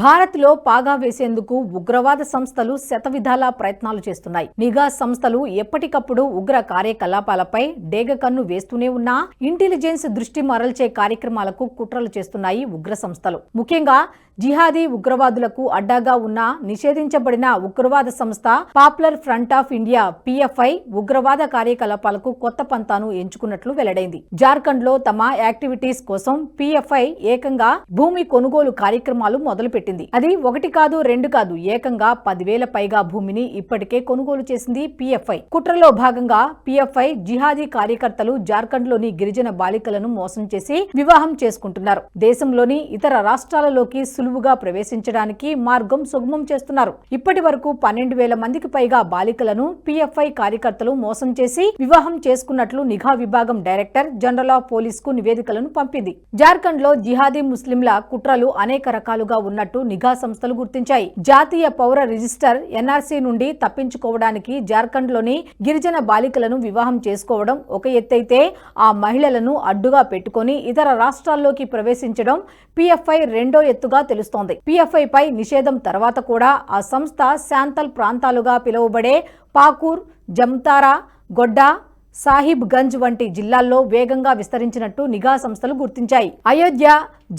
భారత్లో పాగా వేసేందుకు ఉగ్రవాద సంస్థలు శతవిధాల ప్రయత్నాలు చేస్తున్నాయి. నిఘా సంస్థలు ఎప్పటికప్పుడు ఉగ్ర కార్యకలాపాలపై డేగకన్ను వేస్తూనే ఉన్నా ఇంటెలిజెన్స్ దృష్టి మరల్చే కార్యక్రమాలకు కుట్రలు చేస్తున్నాయి ఉగ్ర సంస్థలు. ముఖ్యంగా జిహాదీ ఉగ్రవాదులకు అడ్డాగా ఉన్న నిషేధించబడిన ఉగ్రవాద సంస్థ popular front of India PFI ఉగ్రవాద కార్యకలాపాలకు కొత్త పంతాను ఎంచుకున్నట్లు వెల్లడైంది. జార్ఖండ్లో తమ యాక్టివిటీస్ కోసం పిఎఫ్ఐ ఏకంగా భూమి కొనుగోలు కార్యక్రమాలు మొదలుపెట్టింది. అది ఒకటి కాదు రెండు కాదు ఏకంగా పదివేల పైగా భూమిని ఇప్పటికే కొనుగోలు చేసింది పిఎఫ్ఐ. కుట్రలో భాగంగా పిఎఫ్ఐ జిహాదీ కార్యకర్తలు జార్ఖండ్లోని గిరిజన బాలికలను మోసం చేసి వివాహం చేసుకుంటున్నారు. దేశంలోని ఇతర రాష్ట్రాలలోకి సులువుగా ప్రవేశించడానికి మార్గం సుగమం చేస్తున్నారు. ఇప్పటి వరకు పన్నెండు వేల మందికి పైగా బాలికలను పిఎఫ్ఐ కార్యకర్తలు మోసం చేసి వివాహం చేసుకున్నట్లు నిఘా విభాగం డైరెక్టర్ జనరల్ ఆఫ్ పోలీస్కు నివేదికలను పంపింది. జార్ఖండ్లో జిహాదీ ముస్లింల కుట్రలు అనేక రకాలుగా ఉన్నట్టు నిఘా సంస్థలు గుర్తించాయి. జాతీయ పౌర రిజిస్టర్ ఎన్ఆర్సీ నుండి తప్పించుకోవడానికి జార్ఖండ్లోని గిరిజన బాలికలను వివాహం చేసుకోవడం ఒక ఎత్తైతే ఆ మహిళలను అడ్డుగా పెట్టుకొని ఇతర రాష్ట్రాల్లోకి ప్రవేశించడం పిఎఫ్ఐ రెండో ఎత్తుగా తెలుస్తోంది. పిఎఫ్ఐ పై నిషేధం తర్వాత కూడా ఆ సంస్థ శాంతల్ ప్రాంతాలుగా పిలువబడే పాకూర్ జమ్తారా గొడ్డా సాహిబ్ గంజ్ వంటి జిల్లాల్లో వేగంగా విస్తరించినట్టు నిఘా సంస్థలు గుర్తించాయి. అయోధ్య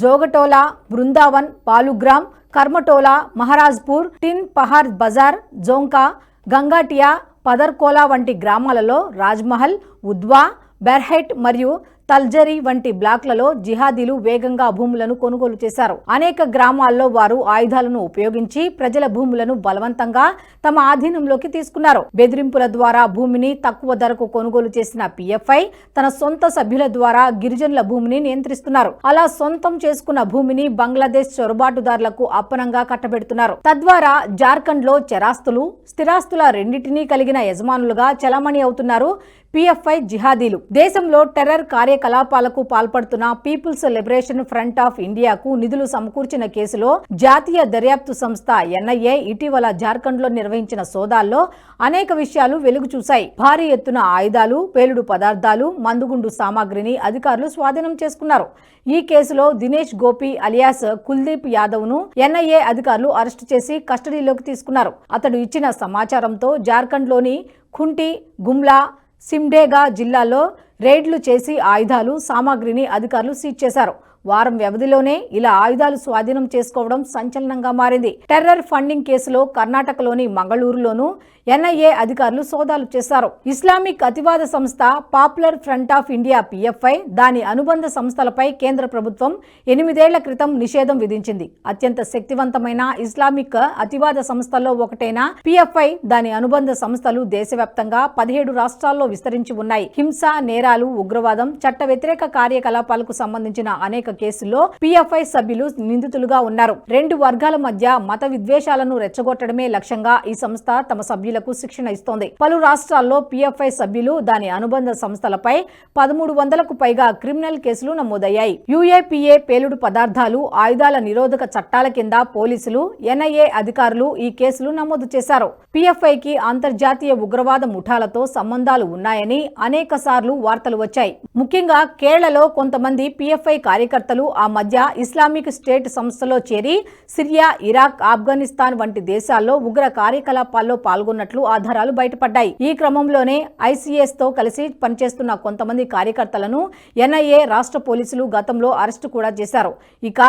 జోగటోలా బృందావన్ పాలుగ్రామ్ కర్మటోలా మహారాజ్పూర్ టిన్ పహార్ బజార్ జోంకా గంగాటియా పదర్కోలా వంటి గ్రామాలలో రాజ్మహల్ ఉద్వా బెర్హెట్ మరియు తల్జరీ వంటి బ్లాక్లలో జిహాదీలు వేగంగా భూములను కొనుగోలు చేశారు. అనేక గ్రామాల్లో వారు ఆయుధాలను ఉపయోగించి ప్రజల భూములను బలవంతంగా తమ ఆధీనంలోకి తీసుకున్నారు. బెదిరింపుల ద్వారా భూమిని తక్కువ ధరకు కొనుగోలు చేసిన పిఎఫ్ఐ తన సొంత సభ్యుల ద్వారా గిరిజనుల భూమిని నియంత్రిస్తున్నారు. అలా సొంతం చేసుకున్న భూమిని బంగ్లాదేశ్ చొరబాటుదారులకు అప్పనంగా కట్టబెడుతున్నారు. తద్వారా జార్ఖండ్లో చరాస్తులు స్థిరాస్తుల రెండింటినీ కలిగిన యజమానులుగా చలామణి అవుతున్నారు పిఎఫ్ఐ జిహాదీలు. దేశంలో టెర్రర్ కార్యకలాపాలకు పాల్పడుతున్న పీపుల్స్ లిబరేషన్ ఫ్రంట్ ఆఫ్ ఇండియాకు నిధులు సమకూర్చిన కేసులో జాతీయ దర్యాప్తు సంస్థ ఎన్ఐఏ ఇటీవల జార్ఖండ్లో నిర్వహించిన సోదాల్లో అనేక విషయాలు వెలుగు చూశాయి భారీ ఎత్తున ఆయుధాలు పేలుడు పదార్థాలు మందుగుండు సామాగ్రిని అధికారులు స్వాధీనం చేసుకున్నారు. ఈ కేసులో దినేష్ గోపి అలియాస్ కుల్దీప్ యాదవ్ను ఎన్ఐఏ అధికారులు అరెస్టు చేసి కస్టడీలోకి తీసుకున్నారు. అతడు ఇచ్చిన సమాచారంతో జార్ఖండ్లోని ఖుంటి గుమ్లా సిమ్డేగా జిల్లాలో రైడ్లు చేసి ఆయుధాలు సామాగ్రిని అధికారులు సీజ్ చేశారు. వారం వ్యవధిలోనే ఇలా ఆయుధాలు స్వాధీనం చేసుకోవడం సంచలనంగా మారింది. టెర్రర్ ఫండింగ్ కేసులో కర్ణాటకలోని మంగళూరులోనూ ఎన్ఐఏ అధికారులు సోదాలు చేశారు. ఇస్లామిక్ అతివాద సంస్థ popular front of India PFI దాని అనుబంధ సంస్థలపై కేంద్ర ప్రభుత్వం ఎనిమిదేళ్ళ క్రితం నిషేధం విధించింది. అత్యంత శక్తివంతమైన ఇస్లామిక్ అతివాద సంస్థల్లో ఒకటైన పిఎఫ్ఐ దాని అనుబంధ సంస్థలు దేశవ్యాప్తంగా పదిహేడు రాష్ట్రాల్లో విస్తరించి ఉన్నాయి. హింస నేరాలు ఉగ్రవాదం చట్ట వ్యతిరేక కార్యకలాపాలకు సంబంధించిన అనేక కేసులో పిఎఫ్ఐ సభ్యులు నిందితులుగా ఉన్నారు. రెండు వర్గాల మధ్య మత విద్వేషాలను రెచ్చగొట్టడమే లక్ష్యంగా ఈ సంస్థ తమ సభ్యులకు శిక్షణ ఇస్తోంది. పలు రాష్ట్రాల్లో పిఎఫ్ఐ సభ్యులు దాని అనుబంధ సంస్థలపై పదమూడు వందలకు పైగా క్రిమినల్ కేసులు నమోదయ్యాయి. యుఏపిఏ పేలుడు పదార్థాలు ఆయుధాల నిరోధక చట్టాల కింద పోలీసులు ఎన్ఐఏ అధికారులు ఈ కేసులు నమోదు చేశారు. పిఎఫ్ఐకి అంతర్జాతీయ ఉగ్రవాద ముఠాలతో సంబంధాలు ఉన్నాయని అనేక సార్లు వార్తలు వచ్చాయి. ముఖ్యంగా కేరళలో కొంతమంది పిఎఫ్ఐ కార్యకర్తలు ఆ మధ్య ఇస్లామిక్ స్టేట్ సంస్థలో చేరి సిరియా ఇరాక్ ఆఫ్ఘనిస్తాన్ వంటి దేశాల్లో ఉగ్ర కార్యకలాపాల్లో పాల్గొన్నట్లు ఆధారాలు బయటపడ్డాయి. ఈ క్రమంలోనే ఐసీఎస్తో కలిసి పనిచేస్తున్న కొంతమంది కార్యకర్తలను ఎన్ఐఏ రాష్ట్ర పోలీసులు గతంలో అరెస్టు కూడా చేశారు. ఇక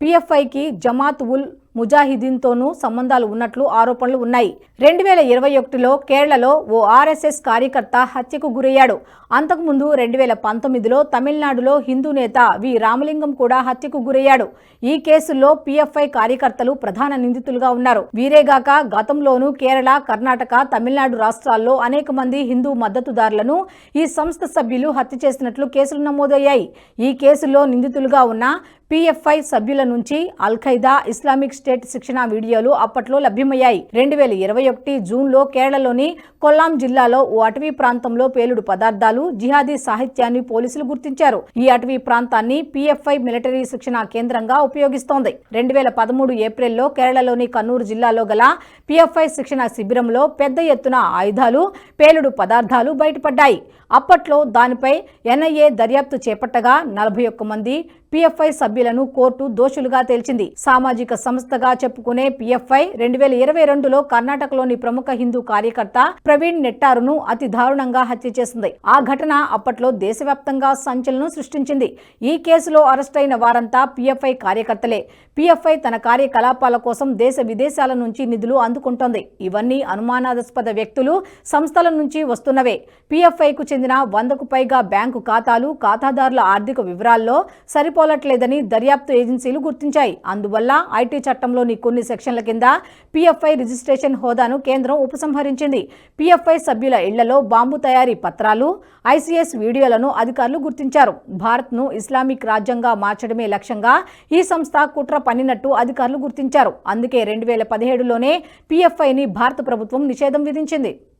పిఎఫ్ఐకి జమాత్ ఉల్ ముజాహిదీన్తోనూ సంబంధాలు ఉన్నట్లు ఆరోపణలు ఉన్నాయి. రెండు వేల ఇరవై ఒకటిలో కేరళలో ఓ ఆర్ఎస్ఎస్ కార్యకర్త హత్యకు గురయ్యాడు. అంతకుముందు రెండు వేల పంతొమ్మిదిలో తమిళనాడులో హిందూ నేత వి. రామలింగం కూడా హత్యకు గురయ్యాడు. ఈ కేసుల్లో పిఎఫ్ఐ కార్యకర్తలు ప్రధాన నిందితులుగా ఉన్నారు. వీరేగాక గతంలోనూ కేరళ కర్ణాటక తమిళనాడు రాష్ట్రాల్లో అనేక మంది హిందూ మద్దతుదారులను ఈ సంస్థ సభ్యులు హత్య చేసినట్లు కేసులు నమోదయ్యాయి. ఈ కేసుల్లో నిందితులుగా ఉన్న పిఎఫ్ఐ సభ్యుల నుంచి అల్ ఖైదా ఇస్లామిక్ స్టేట్ శిక్షణ వీడియోలు అప్పట్లో లభ్యమయ్యాయి. రెండు వేల ఇరవై ఒకటి జూన్లో కేరళలోని కొల్లాం జిల్లాలో ఓ అటవీ ప్రాంతంలో పేలుడు పదార్థాలు జిహాదీ సాహిత్యాన్ని పోలీసులు గుర్తించారు. ఈ అటవీ ప్రాంతాన్ని పిఎఫ్ఐ మిలిటరీ శిక్షణ కేంద్రంగా ఉపయోగిస్తోంది. రెండు వేల పదమూడు ఏప్రిల్లో కేరళలోని కన్నూరు జిల్లాలో గల పిఎఫ్ఐ శిక్షణ శిబిరంలో పెద్ద ఎత్తున ఆయుధాలు పేలుడు పదార్థాలు బయటపడ్డాయి. అప్పట్లో దానిపై ఎన్ఐఏ దర్యాప్తు చేపట్టగా నలభై ఒక్క మంది పిఎఫ్ఐ సభ్యులను కోర్టు దోషులుగా తేల్చింది. సామాజిక సంస్థగా చెప్పుకునే పిఎఫ్ఐ రెండు వేల ఇరవై రెండులో కర్ణాటకలోని ప్రముఖ హిందూ కార్యకర్త ప్రవీణ్ నెట్టారును అతి దారుణంగా హత్య చేసింది. ఆ ఘటన అప్పట్లో దేశవ్యాప్తంగా సంచలనం సృష్టించింది. ఈ కేసులో అరెస్ట్ అయిన వారంతా పిఎఫ్ఐ కార్యకర్తలే. పిఎఫ్ఐ తన కార్యకలాపాల కోసం దేశ విదేశాల నుంచి నిధులు అందుకుంటోంది. ఇవన్నీ అనుమానాస్పద వ్యక్తులు సంస్థల నుంచి వస్తున్నవే. పిఎఫ్ఐకు చెందిన వందకు పైగా బ్యాంకు ఖాతాలు ఖాతాదారుల ఆర్థిక వివరాల్లో సరిపోలట్లేదని దర్యాప్తు ఏజెన్సీలు గుర్తించాయి. అందువల్ల ఐటీ చట్టంలోని కొన్ని సెక్షన్ల కింద పీఎఫ్ఐ రిజిస్ట్రేషన్ హోదాను కేంద్రం ఉపసంహరించింది. పీఎఫ్ఐ సభ్యుల ఇళ్ళలో బాంబు తయారీ పత్రాలు ఐసీఎస్ వీడియోలను అధికారులు గుర్తించారు. భారత్ను ఇస్లామిక్ రాజ్యంగా మార్చడమే లక్ష్యంగా ఈ సంస్థ కుట్ర పన్నినట్టు అధికారులు గుర్తించారు. అందుకే రెండు వేల పదిహేడులోనే పీఎఫ్ఐని భారత ప్రభుత్వం నిషేధం విధించింది.